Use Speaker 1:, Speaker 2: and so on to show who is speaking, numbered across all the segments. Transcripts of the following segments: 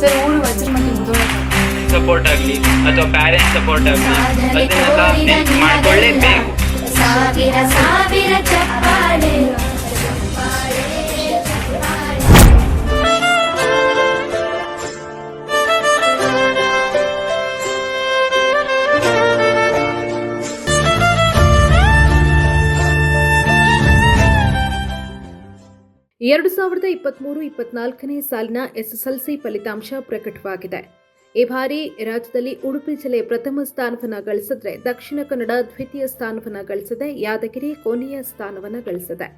Speaker 1: Sir ಊರು Mudhol
Speaker 2: support ಆಗಲಿ ಅಥವಾ ಪ್ಯಾರೆಂಟ್ ಸಪೋರ್ಟ್ ಆಗಲಿ ಅದನ್ನೆಲ್ಲ ನೆನ್ಪು ಮಾಡ್ಕೊಳ್ಳೇಬೇಕು.
Speaker 3: ಸಾವಿರ ಸಾವಿರ ಚಪ್ಪಾಳೆ.
Speaker 4: ಎರಡು ಸಾವಿರದ ಇಪ್ಪತ್ತ್ಮೂರು ಇಪ್ಪತ್ನಾಲ್ಕನೇ ಸಾಲಿನ ಎಸ್ಎಸ್ಎಲ್ಸಿ ಫಲಿತಾಂಶ ಪ್ರಕಟವಾಗಿದೆ. ಈ ಬಾರಿ ರಾಜ್ಯದಲ್ಲಿ ಉಡುಪಿ ಜಿಲ್ಲೆ ಪ್ರಥಮ ಸ್ಥಾನವನ್ನು ಗಳಿಸಿದ್ರೆ ದಕ್ಷಿಣ ಕನ್ನಡ ದ್ವಿತೀಯ ಸ್ಥಾನವನ್ನು ಗಳಿಸಿದೆ ಯಾದಗಿರಿ ಕೊನೆಯ ಸ್ಥಾನವನ್ನು ಗಳಿಸಿದೆ.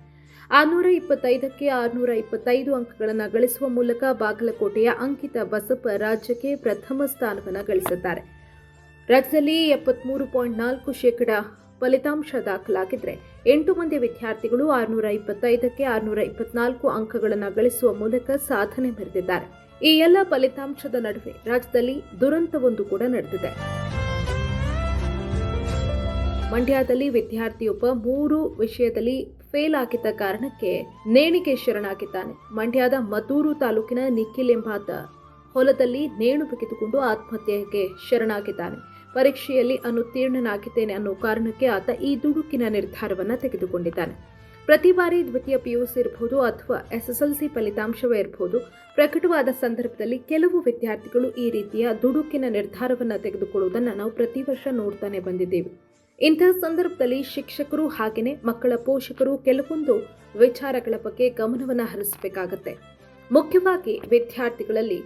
Speaker 4: ಆರುನೂರ ಇಪ್ಪತ್ತೈದಕ್ಕೆ ಆರುನೂರ ಇಪ್ಪತ್ತೈದು ಅಂಕಗಳನ್ನು ಗಳಿಸುವ ಮೂಲಕ ಬಾಗಲಕೋಟೆಯ ಅಂಕಿತ ಬಸಪ್ಪ ರಾಜ್ಯಕ್ಕೆ ಪ್ರಥಮ ಸ್ಥಾನವನ್ನು ಗಳಿಸಿದ್ದಾರೆ. ರಾಜ್ಯದಲ್ಲಿ ಎಪ್ಪತ್ಮೂರು ಪಾಯಿಂಟ್ ನಾಲ್ಕು ಶೇಕಡ ಫಲಿತಾಂಶ ದಾಖಲಾಗಿದ್ರೆ ಎಂಟು ಮಂದಿ ವಿದ್ಯಾರ್ಥಿಗಳು ಆರುನೂರ ಇಪ್ಪತ್ತೈದಕ್ಕೆ ಆರುನೂರ ಇಪ್ಪತ್ನಾಲ್ಕು ಅಂಕಗಳನ್ನು ಗಳಿಸುವ ಮೂಲಕ ಸಾಧನೆ ಮೆರೆದಿದ್ದಾರೆ ಈ ಎಲ್ಲ ಫಲಿತಾಂಶದ ನಡುವೆ ರಾಜ್ಯದಲ್ಲಿ ದುರಂತವೊಂದು ಕೂಡ ನಡೆದಿದೆ. ಮಂಡ್ಯದಲ್ಲಿ ವಿದ್ಯಾರ್ಥಿಯೊಬ್ಬ ಮೂರು ವಿಷಯದಲ್ಲಿ ಫೇಲ್ ಆಗಿದ್ದ ಕಾರಣಕ್ಕೆ ನೇಣಿಗೆ ಶರಣಾಗಿದ್ದಾನೆ. ಮಂಡ್ಯದ ಮದ್ದೂರು ತಾಲೂಕಿನ ನಿಖಿಲ್ ಎಂಬಾತ ಹೊಲದಲ್ಲಿ ನೇಣು ಬಿಗಿದುಕೊಂಡು ಆತ್ಮಹತ್ಯೆಗೆ ಶರಣಾಗಿದ್ದಾನೆ. ಪರೀಕ್ಷೆಯಲ್ಲಿ ಅನುತ್ತೀರ್ಣನಾಗಿದ್ದೇನೆ ಅನ್ನೋ ಕಾರಣಕ್ಕೆ ಆತ ಈ ದುಡುಕಿನ ನಿರ್ಧಾರವನ್ನು ತೆಗೆದುಕೊಂಡಿದ್ದಾನೆ. ಪ್ರತಿ ಬಾರಿ ದ್ವಿತೀಯ ಪಿಯುಸಿ ಇರಬಹುದು ಅಥವಾ ಎಸ್ಎಸ್ಎಲ್ಸಿ ಫಲಿತಾಂಶವೇ ಇರಬಹುದು ಪ್ರಕಟವಾದ ಸಂದರ್ಭದಲ್ಲಿ ಕೆಲವು ವಿದ್ಯಾರ್ಥಿಗಳು ಈ ರೀತಿಯ ದುಡುಕಿನ ನಿರ್ಧಾರವನ್ನು ತೆಗೆದುಕೊಳ್ಳುವುದನ್ನು ನಾವು ಪ್ರತಿ ವರ್ಷ ನೋಡ್ತಾನೆ ಬಂದಿದ್ದೇವೆ. ಇಂತಹ ಸಂದರ್ಭದಲ್ಲಿ ಶಿಕ್ಷಕರು ಹಾಗೆಯೇ ಮಕ್ಕಳ ಪೋಷಕರು ಕೆಲವೊಂದು ವಿಚಾರಗಳ ಬಗ್ಗೆ ಗಮನವನ್ನು ಹರಿಸಬೇಕಾಗತ್ತೆ. ಮುಖ್ಯವಾಗಿ ವಿದ್ಯಾರ್ಥಿಗಳಲ್ಲಿ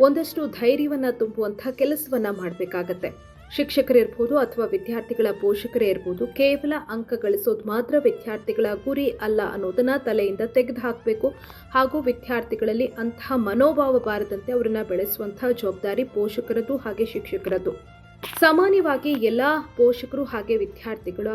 Speaker 4: ಒಂದಷ್ಟು ಧೈರ್ಯವನ್ನು ತುಂಬುವಂಥ ಕೆಲಸವನ್ನು ಮಾಡಬೇಕಾಗತ್ತೆ. ಶಿಕ್ಷಕರಿರ್ಬೋದು ಅಥವಾ ವಿದ್ಯಾರ್ಥಿಗಳ ಪೋಷಕರೇ ಇರ್ಬೋದು, ಕೇವಲ ಅಂಕ ಗಳಿಸೋದು ಮಾತ್ರ ವಿದ್ಯಾರ್ಥಿಗಳ ಗುರಿ ಅಲ್ಲ ಅನ್ನೋದನ್ನ ತಲೆಯಿಂದ ತೆಗೆದುಹಾಕಬೇಕು. ಹಾಗೂ ವಿದ್ಯಾರ್ಥಿಗಳಲ್ಲಿ ಅಂತಹ ಮನೋಭಾವ ಬಾರದಂತೆ ಅವರನ್ನ ಬೆಳೆಸುವಂತಹ ಜವಾಬ್ದಾರಿ ಪೋಷಕರದ್ದು ಹಾಗೆ ಶಿಕ್ಷಕರದ್ದು. ಸಾಮಾನ್ಯವಾಗಿ ಎಲ್ಲ ಪೋಷಕರು ಹಾಗೆ ವಿದ್ಯಾರ್ಥಿಗಳ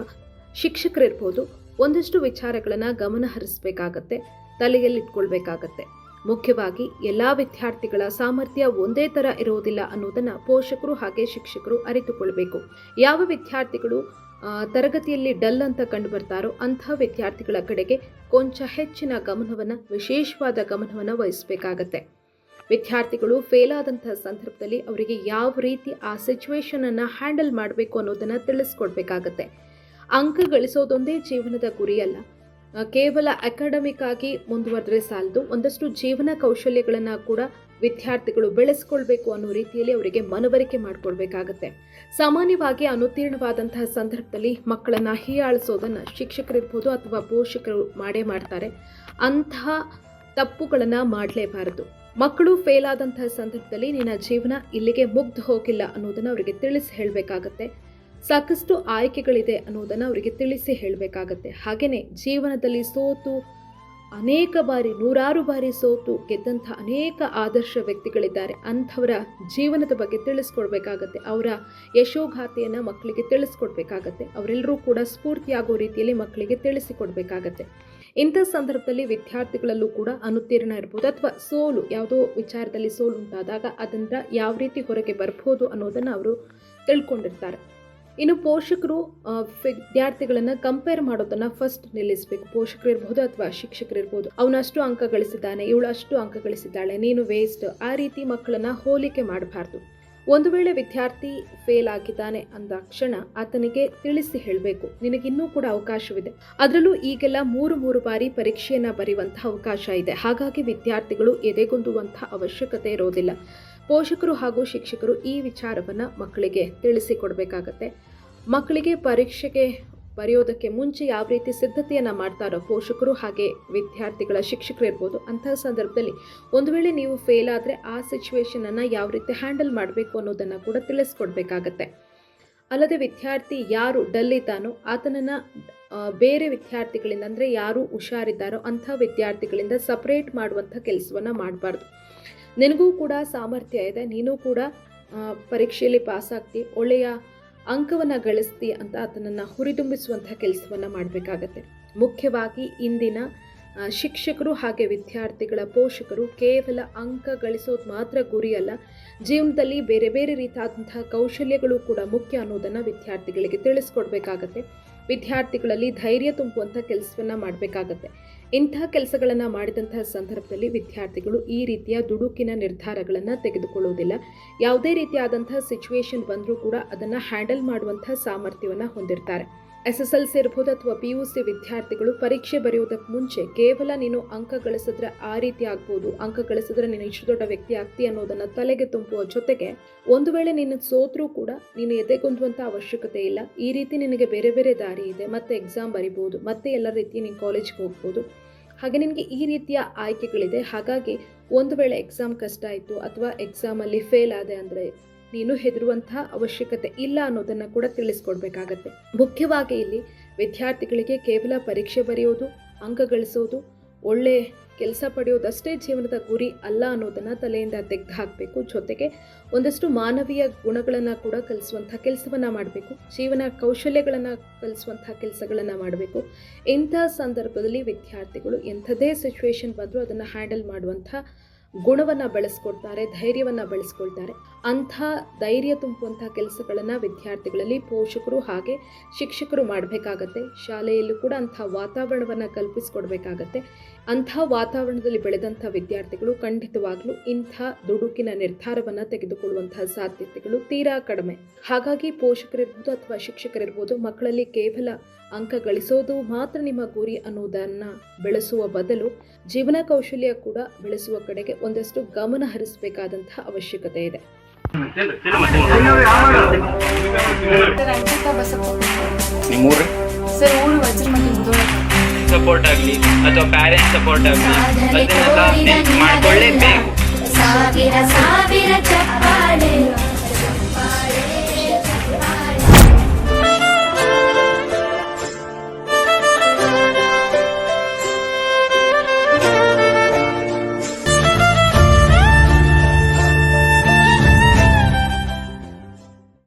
Speaker 4: ಶಿಕ್ಷಕರಿರ್ಬೋದು, ಒಂದಷ್ಟು ವಿಚಾರಗಳನ್ನು ಗಮನ ಹರಿಸಬೇಕಾಗತ್ತೆ ತಲೆಯಲ್ಲಿಟ್ಕೊಳ್ಬೇಕಾಗತ್ತೆ ಮುಖ್ಯವಾಗಿ ಎಲ್ಲ ವಿದ್ಯಾರ್ಥಿಗಳ ಸಾಮರ್ಥ್ಯ ಒಂದೇ ಥರ ಇರುವುದಿಲ್ಲ ಅನ್ನೋದನ್ನು ಪೋಷಕರು ಹಾಗೆ ಶಿಕ್ಷಕರು ಅರಿತುಕೊಳ್ಬೇಕು. ಯಾವ ವಿದ್ಯಾರ್ಥಿಗಳು ತರಗತಿಯಲ್ಲಿ ಡಲ್ ಅಂತ ಕಂಡು ಬರ್ತಾರೋ ಅಂಥ ವಿದ್ಯಾರ್ಥಿಗಳ ಕಡೆಗೆ ಕೊಂಚ ಹೆಚ್ಚಿನ ಗಮನವನ್ನು, ವಿಶೇಷವಾದ ಗಮನವನ್ನು ವಹಿಸಬೇಕಾಗತ್ತೆ. ವಿದ್ಯಾರ್ಥಿಗಳು ಫೇಲ್ ಆದಂತಹ ಸಂದರ್ಭದಲ್ಲಿ ಅವರಿಗೆ ಯಾವ ರೀತಿ ಆ ಸಿಚುವೇಶನನ್ನು ಹ್ಯಾಂಡಲ್ ಮಾಡಬೇಕು ಅನ್ನೋದನ್ನು ತಿಳಿಸ್ಕೊಡ್ಬೇಕಾಗತ್ತೆ. ಅಂಕ ಗಳಿಸೋದೊಂದೇ ಜೀವನದ ಗುರಿಯಲ್ಲ. ಕೇವಲ ಅಕಾಡೆಮಿಕ್ ಆಗಿ ಮುಂದುವರೆದ್ರೆ ಸಾಲದು. ಒಂದಷ್ಟು ಜೀವನ ಕೌಶಲ್ಯಗಳನ್ನು ಕೂಡ ವಿದ್ಯಾರ್ಥಿಗಳು ಬೆಳೆಸ್ಕೊಳ್ಬೇಕು ಅನ್ನೋ ರೀತಿಯಲ್ಲಿ ಅವರಿಗೆ ಮನವರಿಕೆ ಮಾಡಿಕೊಡ್ಬೇಕಾಗತ್ತೆ ಸಾಮಾನ್ಯವಾಗಿ ಅನುತ್ತೀರ್ಣವಾದಂತಹ ಸಂದರ್ಭದಲ್ಲಿ ಮಕ್ಕಳನ್ನ ಹೀಯಾಳಿಸೋದನ್ನು ಶಿಕ್ಷಕರಿರ್ಬೋದು ಅಥವಾ ಪೋಷಕರು ಮಾಡೇ ಮಾಡ್ತಾರೆ. ಅಂತಹ ತಪ್ಪುಗಳನ್ನು ಮಾಡಲೇಬಾರದು. ಮಕ್ಕಳು ಫೇಲ್ ಆದಂತಹ ಸಂದರ್ಭದಲ್ಲಿ ನಿನ್ನ ಜೀವನ ಇಲ್ಲಿಗೆ ಮುಗ್ದು ಹೋಗಿಲ್ಲ ಅನ್ನೋದನ್ನು ಅವರಿಗೆ ತಿಳಿಸಿ ಹೇಳಬೇಕಾಗತ್ತೆ. ಸಾಕಷ್ಟು ಆಯ್ಕೆಗಳಿದೆ ಅನ್ನೋದನ್ನು ಅವರಿಗೆ ತಿಳಿಸಿ ಹೇಳಬೇಕಾಗತ್ತೆ. ಹಾಗೆಯೇ ಜೀವನದಲ್ಲಿ ಸೋತು, ಅನೇಕ ಬಾರಿ, ನೂರಾರು ಬಾರಿ ಸೋತು, ಗೆದ್ದಂಥ ಅನೇಕ ಆದರ್ಶ ವ್ಯಕ್ತಿಗಳಿದ್ದಾರೆ. ಅಂಥವರ ಜೀವನದ ಬಗ್ಗೆ ತಿಳಿಸ್ಕೊಡ್ಬೇಕಾಗತ್ತೆ. ಅವರ ಯಶೋಗಾಥೆಯನ್ನು ಮಕ್ಕಳಿಗೆ ತಿಳಿಸ್ಕೊಡ್ಬೇಕಾಗತ್ತೆ. ಅವರೆಲ್ಲರೂ ಕೂಡ ಸ್ಫೂರ್ತಿಯಾಗೋ ರೀತಿಯಲ್ಲಿ ಮಕ್ಕಳಿಗೆ ತಿಳಿಸಿಕೊಡ್ಬೇಕಾಗತ್ತೆ. ಇಂಥ ಸಂದರ್ಭದಲ್ಲಿ ವಿದ್ಯಾರ್ಥಿಗಳಲ್ಲೂ ಕೂಡ ಅನುತ್ತೀರ್ಣ ಇರ್ಬೋದು. ಅಥವಾ ಸೋಲು, ಯಾವುದೋ ವಿಚಾರದಲ್ಲಿ ಸೋಲು ಉಂಟಾದಾಗ ಅದನ್ನು ಯಾವ ರೀತಿ ಹೊರಗೆ ಬರ್ಬೋದು ಅನ್ನೋದನ್ನು ಅವರು ತಿಳ್ಕೊಂಡಿರ್ತಾರೆ. ಇನ್ನು ಪೋಷಕರು ವಿದ್ಯಾರ್ಥಿಗಳನ್ನು ಕಂಪೇರ್ ಮಾಡೋದನ್ನ ಫಸ್ಟ್ ನಿಲ್ಲಿಸಬೇಕು. ಪೋಷಕರು ಇರ್ಬೋದು ಅಥವಾ ಶಿಕ್ಷಕರು ಶಿಕ್ಷಕರಿರ್ಬೋದು ಅವನಷ್ಟು ಅಂಕ ಗಳಿಸಿದ್ದಾನೆ ಇವಳು ಅಷ್ಟು ಅಂಕ ಗಳಿಸಿದ್ದಾಳೆ, ನೀನು ವೇಸ್ಟ್ ಆ ರೀತಿ ಮಕ್ಕಳನ್ನ ಹೋಲಿಕೆ ಮಾಡಬಾರ್ದು. ಒಂದು ವೇಳೆ ವಿದ್ಯಾರ್ಥಿ ಫೇಲ್ ಆಗಿದ್ದಾನೆ ಅಂದ ಕ್ಷಣ ಆತನಿಗೆ ತಿಳಿಸಿ ಹೇಳಬೇಕು. ನಿನಗಿನ್ನೂ ಕೂಡ ಅವಕಾಶವಿದೆ. ಅದರಲ್ಲೂ ಈಗೆಲ್ಲ ಮೂರು ಮೂರು ಬಾರಿ ಪರೀಕ್ಷೆಯನ್ನ ಬರೆಯುವಂತಹ ಅವಕಾಶ ಇದೆ. ಹಾಗಾಗಿ ವಿದ್ಯಾರ್ಥಿಗಳು ಎದೆಗುಂದುವಂತಹ ಅವಶ್ಯಕತೆ ಇರೋದಿಲ್ಲ. ಪೋಷಕರು ಹಾಗೂ ಶಿಕ್ಷಕರು ಈ ವಿಚಾರವನ್ನು ಮಕ್ಕಳಿಗೆ ತಿಳಿಸಿಕೊಡ್ಬೇಕಾಗತ್ತೆ ಮಕ್ಕಳಿಗೆ ಪರೀಕ್ಷೆಗೆ ಬರೆಯೋದಕ್ಕೆ ಮುಂಚೆ ಯಾವ ರೀತಿ ಸಿದ್ಧತೆಯನ್ನು ಮಾಡ್ತಾರೋ ಪೋಷಕರು ಹಾಗೆ ವಿದ್ಯಾರ್ಥಿಗಳ ಶಿಕ್ಷಕರು ಇರ್ಬೋದು ಅಂತಹ ಸಂದರ್ಭದಲ್ಲಿ ಒಂದು ವೇಳೆ ನೀವು ಫೇಲ್ ಆದರೆ ಆ ಸಿಚುವೇಶನನ್ನು ಯಾವ ರೀತಿ ಹ್ಯಾಂಡಲ್ ಮಾಡಬೇಕು ಅನ್ನೋದನ್ನು ಕೂಡ ತಿಳಿಸ್ಕೊಡ್ಬೇಕಾಗತ್ತೆ. ಅಲ್ಲದೆ ವಿದ್ಯಾರ್ಥಿ ಯಾರು ಡಲ್ ಇದ್ದಾನೋ ಆತನನ್ನು ಬೇರೆ ವಿದ್ಯಾರ್ಥಿಗಳಿಂದ ಅಂದರೆ ಯಾರು ಹುಷಾರಿದ್ದಾರೋ ಅಂಥ ವಿದ್ಯಾರ್ಥಿಗಳಿಂದ ಸಪ್ರೇಟ್ ಮಾಡುವಂಥ ಕೆಲಸವನ್ನು ಮಾಡಬಾರ್ದು. ನಿನಗೂ ಕೂಡ ಸಾಮರ್ಥ್ಯ ಇದೆ, ನೀನು ಕೂಡ ಪರೀಕ್ಷೆಯಲ್ಲಿ ಪಾಸ್ ಆಗ್ತಿ, ಒಳ್ಳೆಯ ಅಂಕವನ್ನು ಗಳಿಸ್ತಿ ಅಂತ ಅದನ್ನು ಹುರಿದುಂಬಿಸುವಂತಹ ಕೆಲಸವನ್ನು ಮಾಡಬೇಕಾಗತ್ತೆ. ಮುಖ್ಯವಾಗಿ ಇಂದಿನ ಶಿಕ್ಷಕರು ಹಾಗೆ ವಿದ್ಯಾರ್ಥಿಗಳ ಪೋಷಕರು ಕೇವಲ ಅಂಕ ಗಳಿಸೋದು ಮಾತ್ರ ಗುರಿಯಲ್ಲ, ಜೀವನದಲ್ಲಿ ಬೇರೆ ಬೇರೆ ರೀತಿಯಾದಂತಹ ಕೌಶಲ್ಯಗಳು ಕೂಡ ಮುಖ್ಯ ಅನ್ನೋದನ್ನು ವಿದ್ಯಾರ್ಥಿಗಳಿಗೆ ತಿಳಿಸ್ಕೊಡ್ಬೇಕಾಗತ್ತೆ. ವಿದ್ಯಾರ್ಥಿಗಳಲ್ಲಿ ಧೈರ್ಯ ತುಂಬುವಂಥ ಕೆಲಸವನ್ನ ಮಾಡಬೇಕಾಗತ್ತೆ. ಇಂತಹ ಕೆಲಸಗಳನ್ನು ಮಾಡಿದಂತಹ ಸಂದರ್ಭದಲ್ಲಿ ವಿದ್ಯಾರ್ಥಿಗಳು ಈ ರೀತಿಯ ದುಡುಕಿನ ನಿರ್ಧಾರಗಳನ್ನು ತೆಗೆದುಕೊಳ್ಳುವುದಿಲ್ಲ. ಯಾವುದೇ ರೀತಿಯಾದಂತಹ ಸಿಚುವೇಶನ್ ಬಂದರೂ ಕೂಡ ಅದನ್ನು ಹ್ಯಾಂಡಲ್ ಮಾಡುವಂಥ ಸಾಮರ್ಥ್ಯವನ್ನು ಹೊಂದಿರ್ತಾರೆ. ಎಸ್ ಎಸ್ ಎಲ್ ಸಿ ಇರ್ಬೋದು ಅಥವಾ ಪಿ ಯು ಸಿ ವಿದ್ಯಾರ್ಥಿಗಳು ಪರೀಕ್ಷೆ ಬರೆಯೋದಕ್ಕೆ ಮುಂಚೆ ಕೇವಲ ನೀನು ಅಂಕ ಗಳಿಸಿದ್ರೆ ಆ ರೀತಿ ಆಗ್ಬೋದು. ಅಂಕ ಗಳಿಸಿದ್ರೆ ನೀನು ಇಷ್ಟು ದೊಡ್ಡ ವ್ಯಕ್ತಿ ಆಗ್ತಿ ಅನ್ನೋದನ್ನು ತಲೆಗೆ ತುಂಬುವ ಜೊತೆಗೆ ಒಂದು ವೇಳೆ ನೀನು ಸೋತ್ರೂ ಕೂಡ ನೀನು ಎದೆಗುಂದುವಂಥ ಅವಶ್ಯಕತೆ ಇಲ್ಲ. ಈ ರೀತಿ ನಿನಗೆ ಬೇರೆ ಬೇರೆ ದಾರಿ ಇದೆ. ಮತ್ತೆ ಎಕ್ಸಾಮ್ ಬರಿಬೋದು. ಮತ್ತೆ ಎಲ್ಲ ರೀತಿ ನೀನು ಕಾಲೇಜ್ಗೆ ಹೋಗ್ಬೋದು. ಹಾಗೆ ನಿನಗೆ ಈ ರೀತಿಯ ಆಯ್ಕೆಗಳಿದೆ. ಹಾಗಾಗಿ ಒಂದು ವೇಳೆ ಎಕ್ಸಾಮ್ ಕಷ್ಟ ಆಯಿತು ಅಥವಾ ಎಕ್ಸಾಮಲ್ಲಿ ಫೇಲ್ ಆದೆ ಅಂದರೆ ನೀನು ಹೆದರುವಂತಹ ಅವಶ್ಯಕತೆ ಇಲ್ಲ ಅನ್ನೋದನ್ನು ಕೂಡ ತಿಳಿಸ್ಕೊಡ್ಬೇಕಾಗತ್ತೆ. ಮುಖ್ಯವಾಗಿ ಇಲ್ಲಿ ವಿದ್ಯಾರ್ಥಿಗಳಿಗೆ ಕೇವಲ ಪರೀಕ್ಷೆ ಬರೆಯೋದು, ಅಂಕ ಗಳಿಸೋದು, ಒಳ್ಳೆ ಕೆಲಸ ಪಡೆಯೋದಷ್ಟೇ ಜೀವನದ ಗುರಿ ಅಲ್ಲ ಅನ್ನೋದನ್ನು ತಲೆಯಿಂದ ತೆಗೆದು ಹಾಕಬೇಕು ಜೊತೆಗೆ ಒಂದಷ್ಟು ಮಾನವೀಯ ಗುಣಗಳನ್ನು ಕೂಡ ಕಲಿಸುವಂಥ ಕೆಲಸವನ್ನು ಮಾಡಬೇಕು. ಜೀವನ ಕೌಶಲ್ಯಗಳನ್ನು ಕಲಿಸುವಂಥ ಕೆಲಸಗಳನ್ನು ಮಾಡಬೇಕು. ಇಂಥ ಸಂದರ್ಭದಲ್ಲಿ ವಿದ್ಯಾರ್ಥಿಗಳು ಎಂಥದೇ ಸಿಚುವೇಶನ್ ಬಂದರೂ ಅದನ್ನು ಹ್ಯಾಂಡಲ್ ಮಾಡುವಂಥ ಗುಣವನ್ನು ಬೆಳೆಸ್ಕೊಳ್ತಾರೆ ಧೈರ್ಯವನ್ನ ಬೆಳೆಸ್ಕೊಳ್ತಾರೆ. ಅಂಥ ಧೈರ್ಯ ತುಂಬುವಂಥ ಕೆಲಸಗಳನ್ನು ವಿದ್ಯಾರ್ಥಿಗಳಲ್ಲಿ ಪೋಷಕರು ಹಾಗೆ ಶಿಕ್ಷಕರು ಮಾಡಬೇಕಾಗತ್ತೆ. ಶಾಲೆಯಲ್ಲೂ ಕೂಡ ಅಂಥ ವಾತಾವರಣವನ್ನು ಕಲ್ಪಿಸ್ಕೊಡ್ಬೇಕಾಗತ್ತೆ. ಅಂಥ ವಾತಾವರಣದಲ್ಲಿ ಬೆಳೆದಂಥ ವಿದ್ಯಾರ್ಥಿಗಳು ಖಂಡಿತವಾಗ್ಲೂ ಇಂಥ ದುಡುಕಿನ ನಿರ್ಧಾರವನ್ನು ತೆಗೆದುಕೊಳ್ಳುವಂತಹ ಸಾಧ್ಯತೆಗಳು ತೀರಾ ಕಡಿಮೆ. ಹಾಗಾಗಿ ಪೋಷಕರಿರ್ಬೋದು ಅಥವಾ ಶಿಕ್ಷಕರಿರ್ಬೋದು ಮಕ್ಕಳಲ್ಲಿ ಕೇವಲ ಅಂಕ ಗಳಿಸೋದು ಮಾತ್ರ ನಿಮ್ಮ ಗುರಿ ಅನ್ನೋದನ್ನು ಬೆಳೆಸುವ ಬದಲು ಜೀವನ ಕೌಶಲ್ಯ ಕೂಡ ಬೆಳೆಸುವ ಕಡೆಗೆ ಒಂದಷ್ಟು ಗಮನ ಹರಿಸಬೇಕಾದಂತಹ ಅವಶ್ಯಕತೆ ಇದೆ.
Speaker 2: ಸಪೋರ್ಟ್ ಆಗಲಿ ಅಥವಾ ಪ್ಯಾರೆಂಟ್ ಸಪೋರ್ಟ್ ಆಗಲಿ ಅದನ್ನೆಲ್ಲ ಮಾಡ್ಕೊಳ್ಳೇಬೇಕು.
Speaker 3: ಸಾವಿರ ಸಾವಿರ ಚಪ್ಪಾಳೆ.